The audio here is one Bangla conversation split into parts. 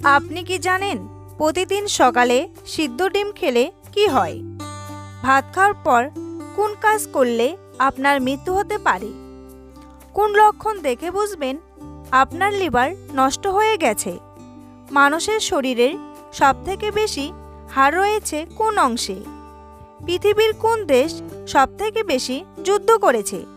আপনি কি জানেন প্রতিদিন সকালে সিদ্ধ ডিম খেলে কি হয়? ভাত খাওয়ার পর কোন কাজ করলে আপনার মৃত্যু হতে পারে? কোন লক্ষণ দেখে বুঝবেন আপনার লিভার নষ্ট হয়ে গেছে? মানুষের শরীরের সবথেকে বেশি হাড় রয়েছে কোন অংশে? পৃথিবীর কোন দেশ সবথেকে বেশি যুদ্ধ করেছে?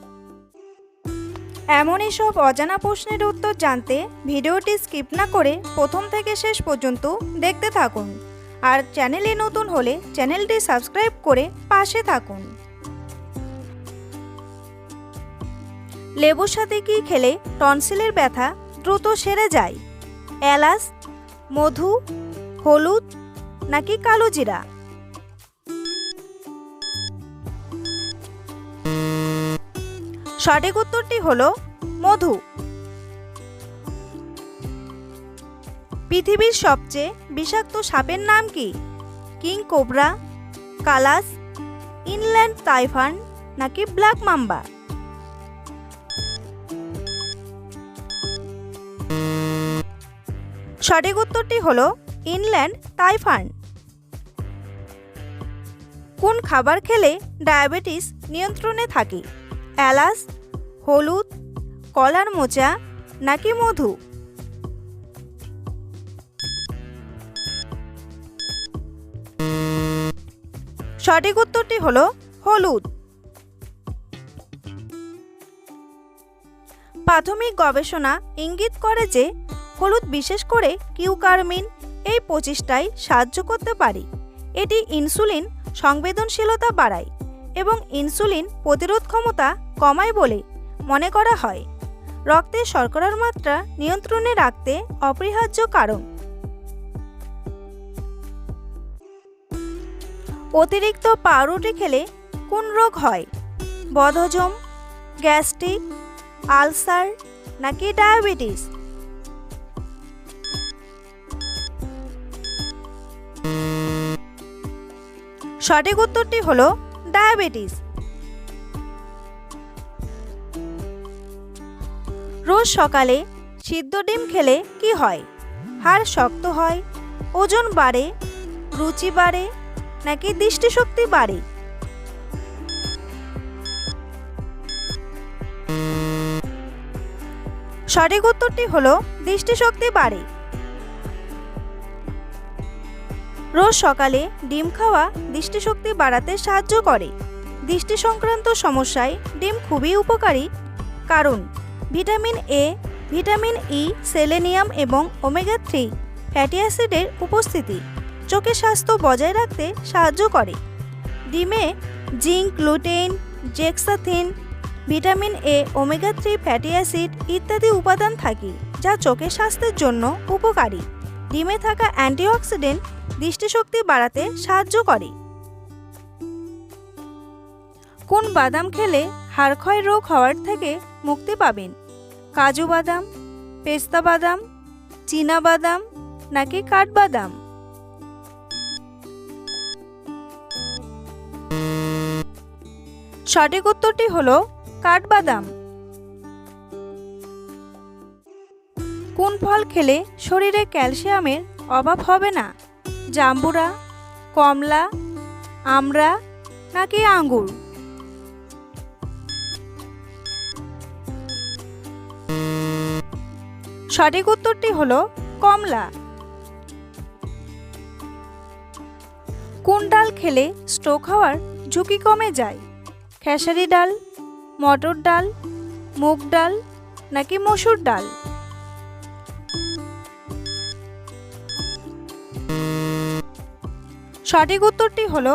এমনই সব অজানা প্রশ্নের উত্তর জানতে ভিডিওটি স্কিপ না করে প্রথম থেকে শেষ পর্যন্ত দেখতে থাকুন। আর চ্যানেলে নতুন হলে চ্যানেলটি সাবস্ক্রাইব করে পাশে থাকুন। লেবুর সাথে কি খেলে টনসিলের ব্যথা দ্রুত সেরে যায়? এলাচ, মধু, হলুদ নাকি কালো জিরা? সঠিক উত্তরটি হলো মধু। পৃথিবীর সবচেয়ে বিষাক্ত সাপের নাম কি? কিং কোবরা, কালাস, ইনল্যান্ড টাইফান নাকি ব্ল্যাক মাম্বা? সঠিক উত্তরটি হলো ইনল্যান্ড টাইফান কোন খাবার খেলে ডায়াবেটিস নিয়ন্ত্রণে থাকে? এলাচ, হলুদ কলার মোচা নাকি মধু? সঠিক উত্তরটি হলো হলুদ। প্রাথমিক গবেষণা ইঙ্গিত করে যে হলুদ বিশেষ করে কিউকারমিন এই প্রচেষ্টায় সাহায্য করতে পারে। এটি ইনসুলিন সংবেদনশীলতা বাড়ায় এবং ইনসুলিন প্রতিরোধ ক্ষমতা কমায় বলে মনে করা হয়। রক্তে শর্করার মাত্রা নিয়ন্ত্রণে রাখতে অপরিহার্য কারণ। অতিরিক্ত পাউরুটি খেলে কোন রোগ হয়? বদহজম, গ্যাস্ট্রিক, আলসার নাকি ডায়াবেটিস? সঠিক উত্তরটি হলো ডায়াবেটিস। সকালে সিদ্ধ ডিম খেলে কি হয়? হাড় শক্ত হয়, ওজন বাড়ে, রুচি বাড়ে, নাকি দৃষ্টিশক্তি বাড়ে? সঠিক উত্তরটি হলো দৃষ্টিশক্তি বাড়ে। রোজ সকালে ডিম খাওয়া দৃষ্টিশক্তি বাড়াতে সাহায্য করে। দৃষ্টি সংক্রান্ত সমস্যায় ডিম খুবই উপকারী। কারণ vitamin A, vitamin E, selenium এবং ওমেগা থ্রি ফ্যাটি অ্যাসিডের উপস্থিতি চোখের স্বাস্থ্য বজায় রাখতে সাহায্য করে। ডিমে zinc, gluten, zeaxanthin, vitamin A, omega three fatty acid ইত্যাদি উপাদান থাকে যা চোখের স্বাস্থ্যের জন্য উপকারী। ডিমে থাকা অ্যান্টিঅক্সিডেন্ট দৃষ্টিশক্তি বাড়াতে সাহায্য করে। কোন বাদাম খেলে হাড়ক্ষয় রোগ হওয়ার থেকে মুক্তি পাবেন। কাজু বাদাম, পেস্তা বাদাম, চীনা বাদাম নাকি কাঠবাদাম সঠিক উত্তরটি হলো কাঠবাদাম কোন ফল খেলে শরীরে ক্যালসিয়ামের অভাব হবে না? জাম্বুরা, কমলা, আমড়া নাকি আঙ্গুর? সঠিক উত্তরটি হলো কমলা। কোন ডাল খেলে স্ট্রোক হওয়ার ঝুঁকি কমে যায়। খেসারি ডাল, মটর ডাল, মুগ ডাল নাকি মসুর ডাল? সঠিক উত্তরটি হলো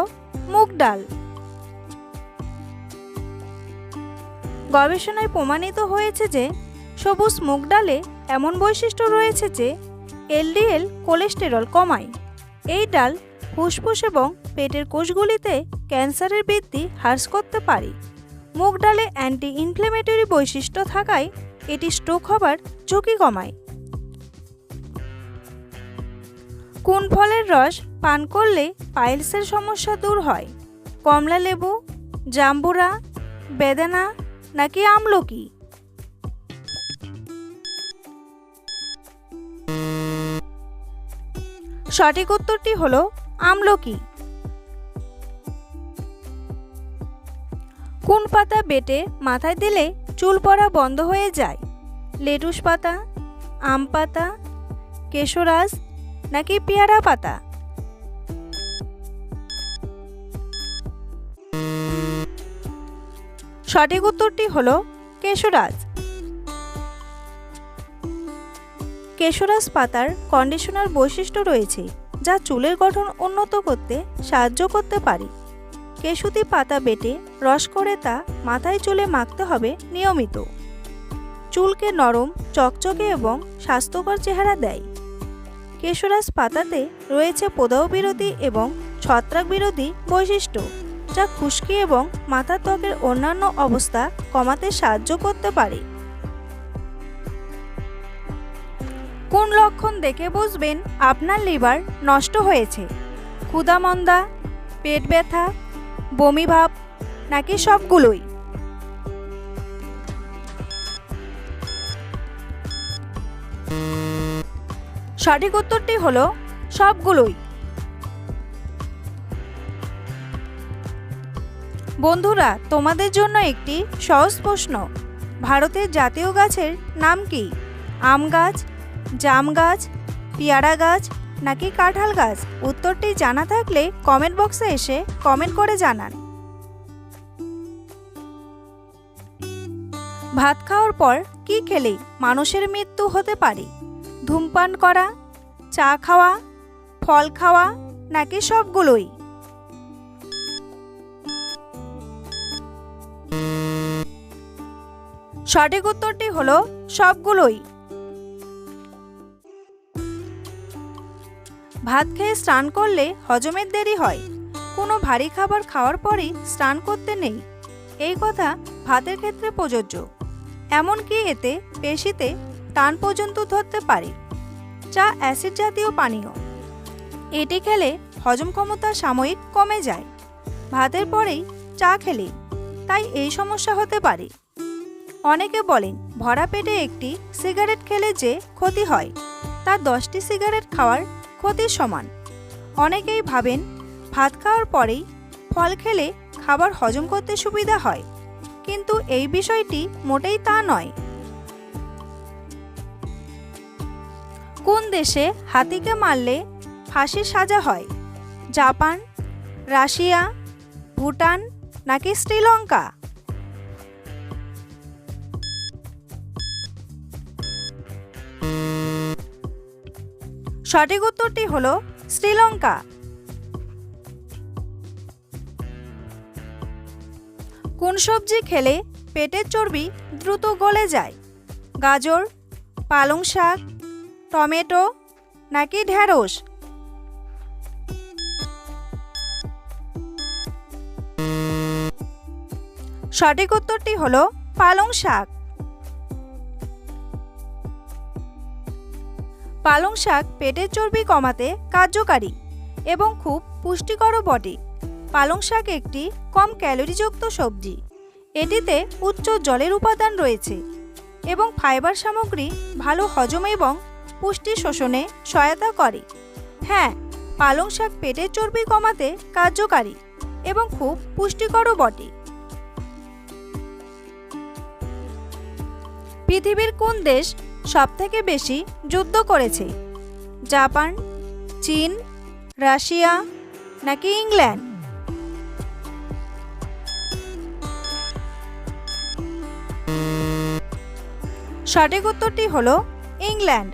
মুগ ডাল। গবেষণায় প্রমাণিত হয়েছে যে সবুজ মুগ ডালে এমন বৈশিষ্ট্য রয়েছে যে এলডিএল কোলেস্টেরল কমায়। এই ডাল ফুসফুস এবং পেটের কোষগুলিতে ক্যান্সারের বৃদ্ধি হ্রাস করতে পারে। মুগ ডালে অ্যান্টি ইনফ্লেমেটরি বৈশিষ্ট্য থাকায় এটি স্ট্রোক হবার ঝুঁকি কমায়। কোন ফলের রস পান করলে পাইলসের সমস্যা দূর হয়? কমলা লেবু, জাম্বুরা, বেদানা নাকি আমলকি? সঠিক উত্তরটি হলো আমলকি। কোন পাতা বেটে মাথায় দিলে চুল পড়া বন্ধ হয়ে যায়? লেটুস পাতা, আম পাতা, কেশরাজ নাকি পেয়ারা পাতা? সঠিক উত্তরটি হলো কেশরাজ। কেশরাজ পাতার কন্ডিশনার বৈশিষ্ট্য রয়েছে যা চুলের গঠন উন্নত করতে সাহায্য করতে পারে। কেশুতি পাতা বেটে রস করে তা মাথায় চুলে মাখতে হবে নিয়মিত। চুলকে নরম, চকচকে এবং স্বাস্থ্যকর চেহারা দেয়। কেশরাজ পাতাতে রয়েছে প্রদাহ বিরোধী এবং ছত্রাক বিরোধী বৈশিষ্ট্য যা খুশকি এবং মাথার ত্বকের অন্যান্য অবস্থা কমাতে সাহায্য করতে পারে। কোন লক্ষণ দেখে বুঝবেন আপনার লিভার নষ্ট হয়েছে? ক্ষুদামন্দা পেট ব্যথা, বমি ভাব, নাকি সবগুলোই? সঠিক উত্তরটি হলো সবগুলোই। বন্ধুরা, তোমাদের জন্য একটি সহজ প্রশ্ন। ভারতের জাতীয় গাছের নাম কি? আম গাছ জাম গাছ, পেয়ারা গাছ, নাকি কাঁঠাল গাছ? উত্তরটি জানা থাকলে কমেন্ট বক্সে এসে কমেন্ট করে জানান। ভাত খাওয়ার পর কি খেলে মানুষের মৃত্যু হতে পারে? ধূমপান করা, চা খাওয়া, ফল খাওয়া, নাকি সবগুলোই? সঠিক উত্তরটি হলো সবগুলোই। ভাত খেয়ে স্নান করলে হজমের দেরি হয়। কোনো ভারী খাবার খাওয়ার পরই স্নান করতে নেই। এই কথা ভাতের ক্ষেত্রে প্রযোজ্য। এমনকি এতে পেশিতে টান পর্যন্ত ধরতে পারে। চা অ্যাসিড জাতীয় পানীয়। এটি খেলে হজম ক্ষমতা সাময়িক কমে যায়। ভাতের পরেই চা খেলে, তাই এই সমস্যা হতে পারে। অনেকে বলেন, ভরা পেটে একটি সিগারেট খেলে যে ক্ষতি হয়, তা দশটি সিগারেট খাওয়ার ক্ষতির সমান। অনেকেই ভাবেন, ভাত খাওয়ার পরেই ফল খেলে খাবার হজম করতে সুবিধা হয়, কিন্তু এই বিষয়টি মোটেই তা নয়। কোন দেশে হাতিকে মারলে ফাঁসির সাজা হয়? জাপান, রাশিয়া, ভুটান নাকি শ্রীলঙ্কা? সঠিক উত্তরটি হল শ্রীলঙ্কা। কোন সবজি খেলে পেটের চর্বি দ্রুত গলে যায়? গাজর, পালং শাক, টমেটো নাকি ঢ্যাঁড়স সঠিক উত্তরটি হল পালং শাক। পালং শাক পেটের চর্বি কমাতে কার্যকারী এবং খুব পুষ্টিকরও বটে। পালং শাক একটি কম ক্যালোরিযুক্ত সবজি। এটিতে উচ্চ জলের উপাদান রয়েছে এবং ফাইবার সামগ্রী ভালো হজম এবং পুষ্টি শোষণে সহায়তা করে। হ্যাঁ পালং শাক পেটের চর্বি কমাতে কার্যকারী এবং খুব পুষ্টিকরও বটে। পৃথিবীর কোন দেশ সবথেকে বেশি যুদ্ধ করেছে। জাপান, চীন, রাশিয়া নাকি ইংল্যান্ড? সঠিক উত্তরটি হল ইংল্যান্ড।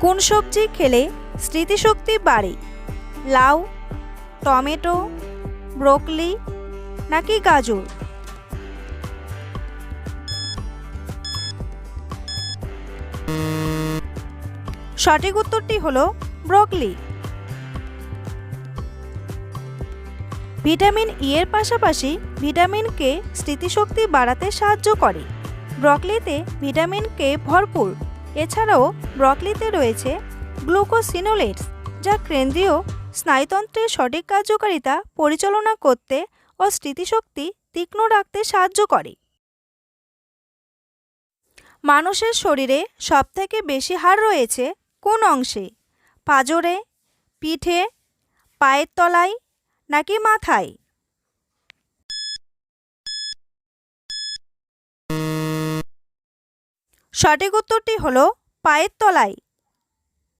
কোন সবজি খেলে স্মৃতিশক্তি বাড়ে? লাউ, টমেটো, ব্রোকলি নাকি গাজর? সঠিক উত্তরটি হলো ব্রোকলি। ভিটামিন ই এর পাশাপাশি ভিটামিন কে স্মৃতিশক্তি বাড়াতে সাহায্য করে। ব্রকলিতে ভিটামিন কে ভরপুর। এছাড়াও ব্রকলিতে রয়েছে গ্লুকোসিনোলেটস, যা কেন্দ্রীয় স্নায়ুতন্ত্রের সঠিক কার্যকারিতা পরিচালনা করতে ও স্মৃতিশক্তি তীক্ষ্ণ রাখতে সাহায্য করে। মানুষের শরীরে সবথেকে বেশি হাড় রয়েছে কোন অংশে? পাজরে পিঠে পায়ের তলায় নাকি মাথায়? সঠিক উত্তরটি হলো পায়ের তলায়।